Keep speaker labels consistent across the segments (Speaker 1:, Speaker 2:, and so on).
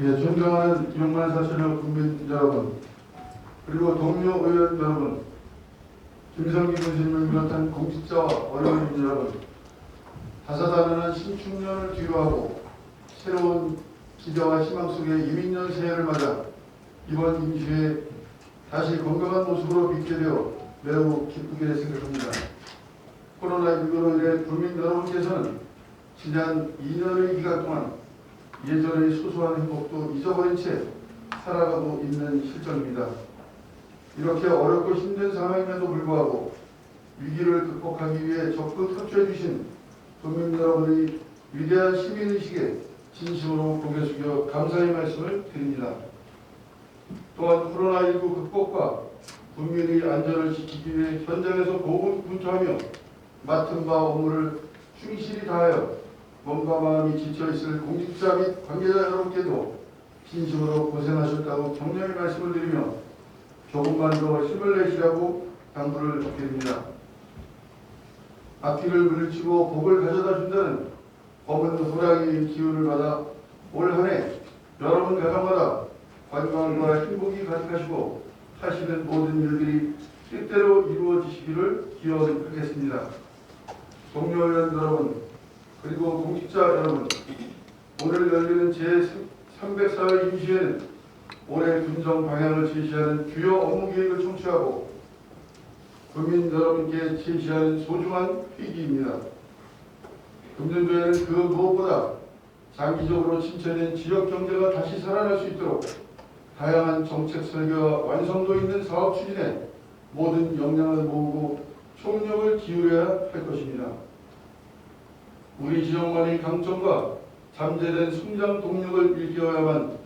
Speaker 1: 예, 존경하는 용만사천여 국민 여러분, 그리고 동료 의원 여러분, 김성기 군수님을 비롯한 공직자와 언론인 여러분, 다사다난한 신축년을 뒤로하고 새로운 기대와 희망 속에 이민년 새해를 맞아 이번 임시에 다시 건강한 모습으로 뵙게 되어 매우 기쁘게 생각합니다. 코로나19로 인해 국민 여러분께서는 지난 2년의 기간 동안 예전의 소소한 행복도 잊어버린 채 살아가고 있는 실정입니다. 이렇게 어렵고 힘든 상황임에도 불구하고 위기를 극복하기 위해 적극 협조해 주신 국민 여러분의 위대한 시민의식에 진심으로 고개 숙여 감사의 말씀을 드립니다. 또한 코로나19 극복과 국민의 안전을 지키기 위해 현장에서 고군분투하며 맡은 바 업무를 충실히 다하여 몸과 마음이 지쳐있을 공직자 및 관계자 여러분께도 진심으로 고생하셨다고 격려의 말씀을 드리며 조금만 더 힘을 내시라고 당부를 드립니다. 앞길을 물리치고 복을 가져다 준다는 검은 호랑이의 기운을 받아 올 한해 여러분 가정마다 관광과 행복이 가득하시고 하시는 모든 일들이 뜻대로 이루어지시기를 기원하겠습니다. 동료 의원 여러분, 그리고 공직자 여러분, 오늘 열리는 제304회 임시회는 올해 군정 방향을 제시하는 주요 업무 계획을 청취하고 국민 여러분께 제시하는 소중한 회기입니다. 금년도에는 그 무엇보다 장기적으로 침체된 지역 경제가 다시 살아날 수 있도록 다양한 정책 설계와 완성도 있는 사업 추진에 모든 역량을 모으고 총력을 기울여야 할 것입니다. 우리 지역만의 강점과 잠재된 성장 동력을 일깨워야만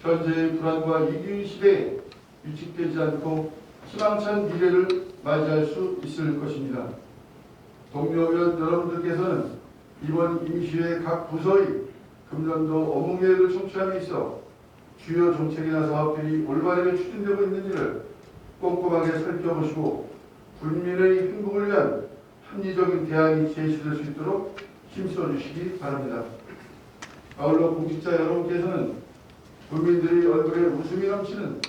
Speaker 1: 현재의 불안과 위기 시대에 위축되지 않고 희망찬 미래를 맞이할 수 있을 것입니다. 동료 의원 여러분들께서는 이번 임시회 각 부서의 금년도 업무 계획을 청취함에 있어 주요 정책이나 사업들이 올바르게 추진되고 있는지를 꼼꼼하게 살펴보시고 국민의 행복을 위한 합리적인 대안이 제시될 수 있도록 힘써 주시기 바랍니다. 아울러 공직자 여러분께서는 국민들의 얼굴에 웃음이 넘치는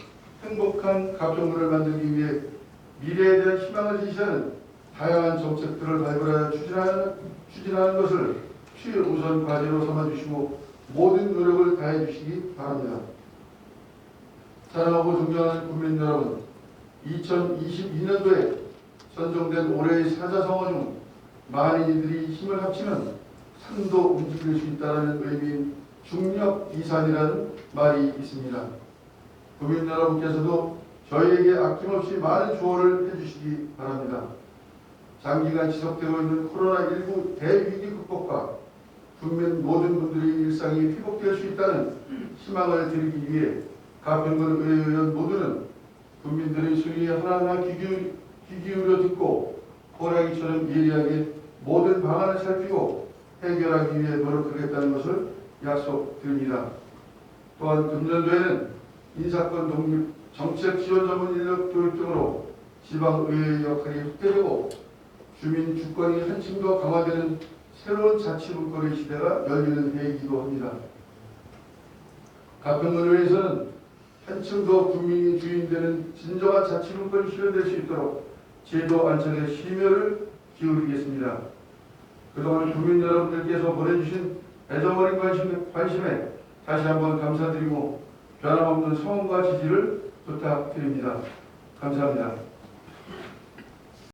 Speaker 1: 행복한 가평구를 만들기 위해 미래에 대한 희망을 제시하는 다양한 정책들을 발굴하여 추진하는, 추진하는 것을 최우선 과제로 삼아주시고 모든 노력을 다해 주시기 바랍니다. 사랑하고 존경하는 국민 여러분, 2022년도에 선정된 올해의 사자성어 중 많은 이들이 힘을 합치면 산도 움직일 수 있다는 의미인 중력 이산이라는 말이 있습니다. 국민 여러분께서도 저희에게 아낌없이 많은 조언을 해주시기 바랍니다. 장기간 지속되고 있는 코로나19 대위기 극복과 국민 모든 분들의 일상이 회복될 수 있다는 희망을 드리기 위해 가평군 의회의원 모두는 국민들의 소리 하나하나 귀 기울여 듣고 호랑이처럼 예리하게 모든 방안을 살피고 해결하기 위해 노력하겠다는 것을 약속드립니다. 또한 금년도에는 인사권 독립, 정책 지원 전문 인력 교육 등으로 지방의회의 역할이 확대되고 주민 주권이 한층 더 강화되는 새로운 자치문거리 시대가 열리는 해이기도 합니다. 가평군의회에서는 한층 더 국민이 주인되는 진정한 자치 문건이 실현될 수 있도록 제도 안착에 심혈을 기울이겠습니다. 그동안 국민 여러분들께서 보내주신 애정어린 관심, 관심에 다시 한번 감사드리고 변함없는 소원과 지지를 부탁드립니다. 감사합니다.